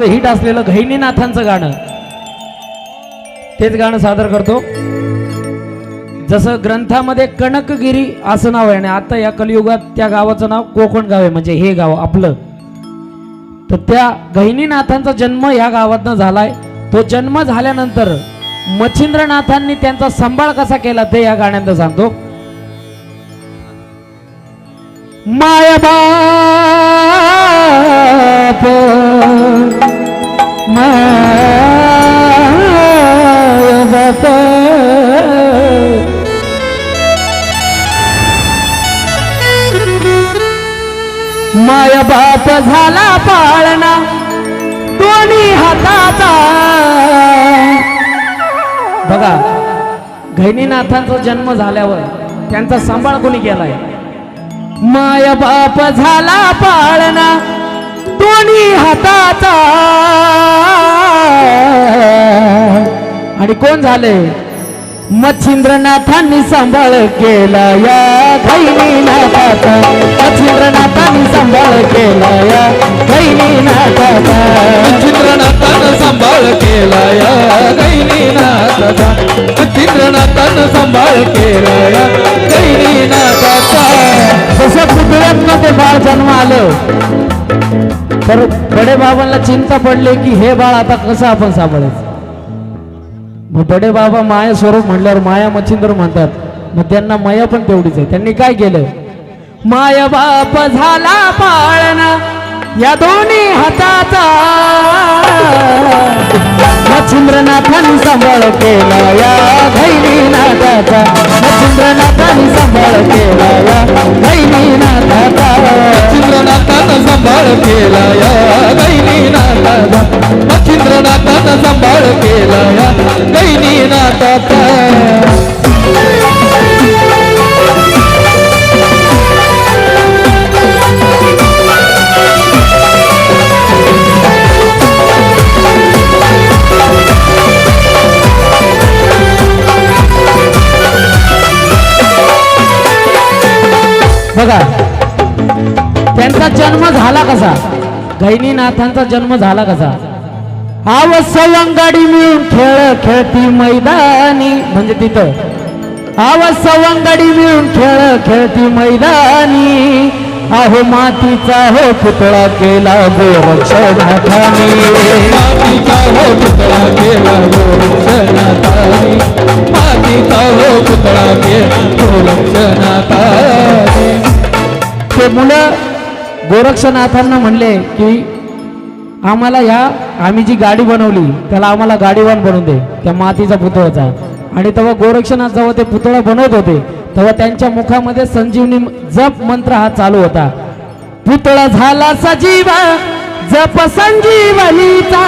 Hit असलेलं घैनीनाथांचं गाणं. तेच गाणं सादर करतो. जसं ग्रंथामध्ये कणकगिरी असं नाव आहे आणि आता या कलियुगात त्या गावाचं नाव कोकण गाव आहे म्हणजे हे गाव आपलं. तर त्या गहिनीनाथांचा जन्म या गावातनं झालाय. तो जन्म झाल्यानंतर मच्छिंद्रनाथांनी त्यांचा सांभाळ कसा केला ते या गाण्यात सांगतो. माय माय बाप झाला पाळणा दोन्ही हाताचा. बघा घैनीनाथांचा जन्म झाल्यावर त्यांचा सांभाळ कोणी केलाय? माय बाप झाला पाळणा दोन्ही हाताचा. आणि कोण झाले? मच्छिंद्रनाथांनी सांभाळ केला या गैनीनाथाचा जसं पुतळ्यातनं ते बाळ जन्म आलं. तर बडे बाबांना चिंता पडली की हे बाळ आता कसं आपण सांभाळायचं? मग बडे बाबा माया स्वरूप म्हणल्यावर माया मच्छिंद्र म्हणतात मग त्यांना माया पण तेवढीच आहे. त्यांनी काय केलं? माया बाप झाला पाळणा या दोन्ही हाताचा. मच्छिंद्रनाथांनी सांभाळ केला या. धैनीनाथाचा मच्छिंद्रनाथांनी सांभाळ केला या धैनीनाथाचा चित्रनाथानं सांभाळ केला या गैनीनाथाचा चित्रनाथानं सांभाळ केला या गैनीनाथाचा बघा. त्यांचा जन्म झाला कसा? गैनीनाथांचा जन्म झाला कसा? आव सवंगाडी मिळून खेळ खेळती मैदानी म्हणजे तिथं. आव सवंगाडी मिळून खेळ खेळती मैदानी अहो मातीचा हो पुतळा केला गोरक्षनाथानी. मातीचा हो पुतळा केला गोरक्षनाथानी. मातीचा हो पुतळा केला गोरक्षनाथानी. ते मुलं गोरक्षनाथांना म्हणले की आम्हाला ह्या आम्ही जी गाडी बनवली त्याला आम्हाला गाडीवान बनवून दे त्या मातीचा पुतळाचा आणि तेव्हा गोरक्षनाथ जेव्हा ते पुतळा बनवत होते तेव्हा त्यांच्या मुखामध्ये संजीवनी जप मंत्र हा चालू होता. पुतळा झाला सजीवा जप संजीवनीचा.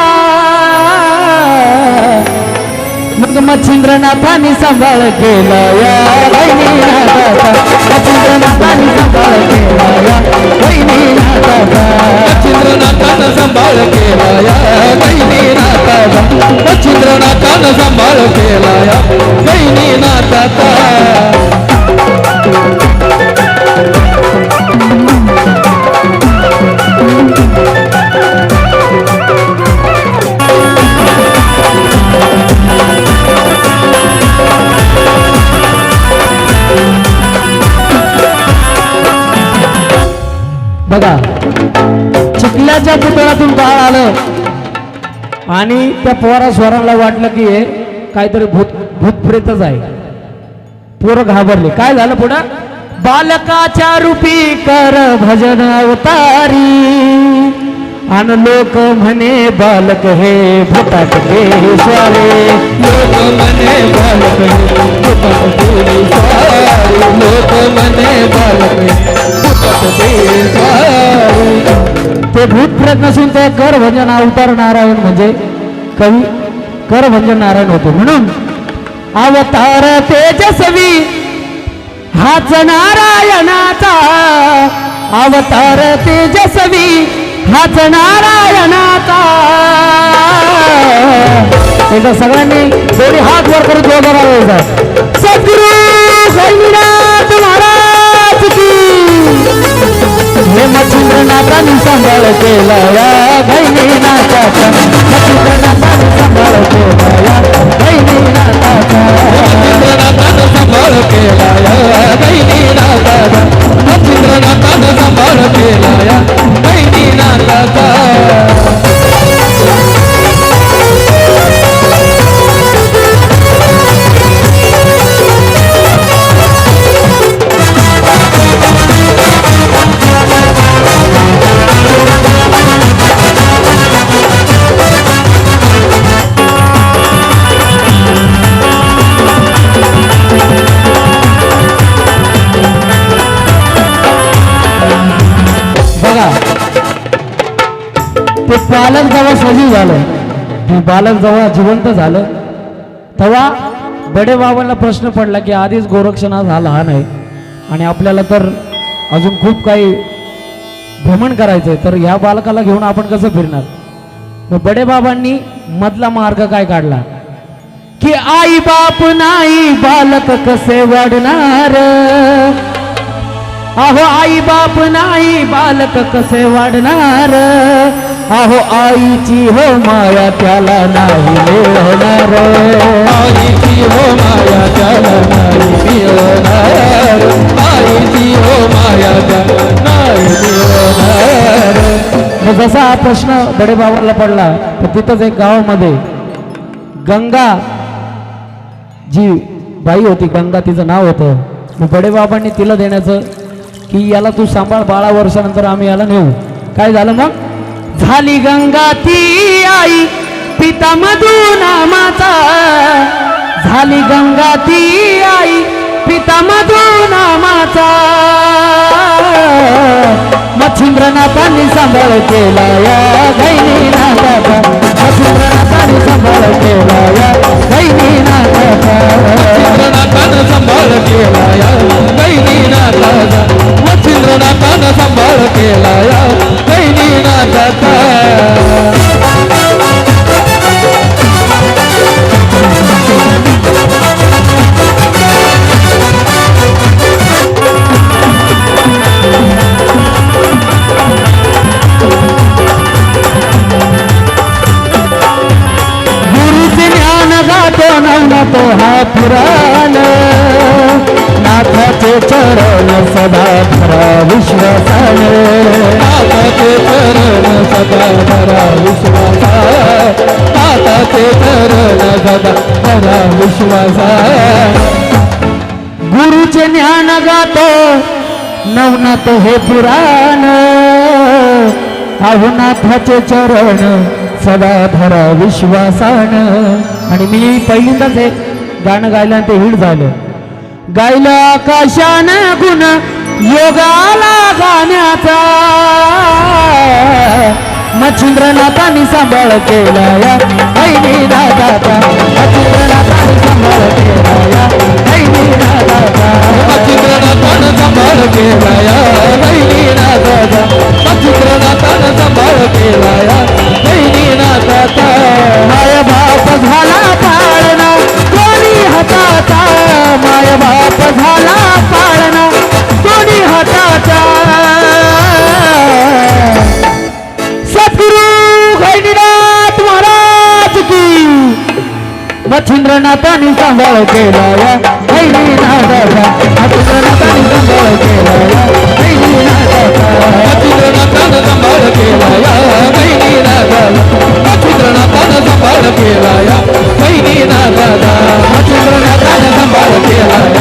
मग मच्छिंद्रनाथाने सांभाळ केला या वैनीनाथाचा मच्छिंद्रनाथांनी सांभाळ केला या वैनीनाथाचा चित्रनाथानं सांभाळ केला या गैनीनाथाचा चित्रनाथानं सांभाळ केला या गैनीनाथाचा बघा. चिखल्याच्या पुतळ्यातून बाळ आलं. आणि त्या पोरा स्वराला वाटलं की हे काहीतरी भूत भूतप्रेतच आहे. पोरं घाबरले. काय झालं पुढं? बालकाच्या रूपी कर भजन अवतारी. अन लोक म्हणे बालक हे भूतात सारे लोक म्हणे बालक हे देवी सारे लोक म्हणे बालक ते भूत प्रेत नसून ते कर भंजन अवतार नारायण म्हणजे कवी कर भंजन नारायण होते. म्हणून अवतार तेजस्वी हाच नारायणाचा. अवतार तेजस्वी हाच नारायणाचा. एकदा सगळ्यांनी दोन्ही हात वर करून जोर करायचा सद्गुरु प्राणी सांभाळ केला या गैनीनाथा बालक जेव्हा सजीव झालं बालक जेव्हा जिवंत झालं तेव्हा बडे बाबांना प्रश्न पडला की आधीच गोरक्षणा झाला हा नाही. आणि आपल्याला तर अजून खूप काही भ्रमण करायचं आहे तर ह्या बालकाला घेऊन आपण कसं फिरणार? मग बडे बाबांनी मधला मार्ग काय काढला? की आई बाप नाही बालक कसे वाढणार? अहो आई बाप नाही बालक कसे वाढणार? अहो आईची हो माया त्याला नाही मिळणार. आईची हो माया त्याला नाही मिळणार. आईची हो माया त्याला नाही मिळणार. मग जसा हा प्रश्न बडे बाबांना पडला तर तिथंच एक गावामध्ये गंगा जी बाई होती गंगा तिचं नाव होतं. मग बडे बाबांनी तिला देण्याचं की याला तू सांभाळ बाळा वर्षानंतर आम्ही याला नेऊ. काय झालं मग? झाली गंगा ती आई पिता मधू माता. झाली गंगा ती आई पिता मधू नामाचा मच्छिंद्रनाथांनी सांभाळ केला या गैनीनाथाचा मच्छिंद्रनाथांनी सांभाळ केला या सदा भरा विश्वासाने. नाथाचे चरण सदा धरा विश्वासा नाथाचे चरण सदा भरा विश्वासा गुरुचे ज्ञान गातो नवनाथ हे पुराण. अहुनाथाचे चरण सदा धरा विश्वासान. आणि मी पहिल्यांदाच एक गाणं गायला ते हिट झालं. गायला आकाशानं गुण योगाला गाण्याचा. मच्छिंद्रनाथांनी सांभाळ केला या ऐनी दादाचा मच्छिंद्रनाथांनी सांभाळ केला या ऐनी दादाचा मच्छिंद्रनाथानं सांभाळ केला या गैनीनाथाचा मच्छिंद्रनाथानं सांभाळ केला या गैनीनाथाचा माय मच्छिंद्रनाथांनी सांभाळ केला या गैनीनाथाचा मच्छिंद्रनाथांनी सांभाळ केला या गैनीनाथाचा मच्छिंद्रनाथानं सांभाळ केला या गैनीनाथाचा मच्छिंद्रनाथानं सांभाळ केला या गैनीनाथाचा मच्छिंद्रनाथानं सांभाळ केला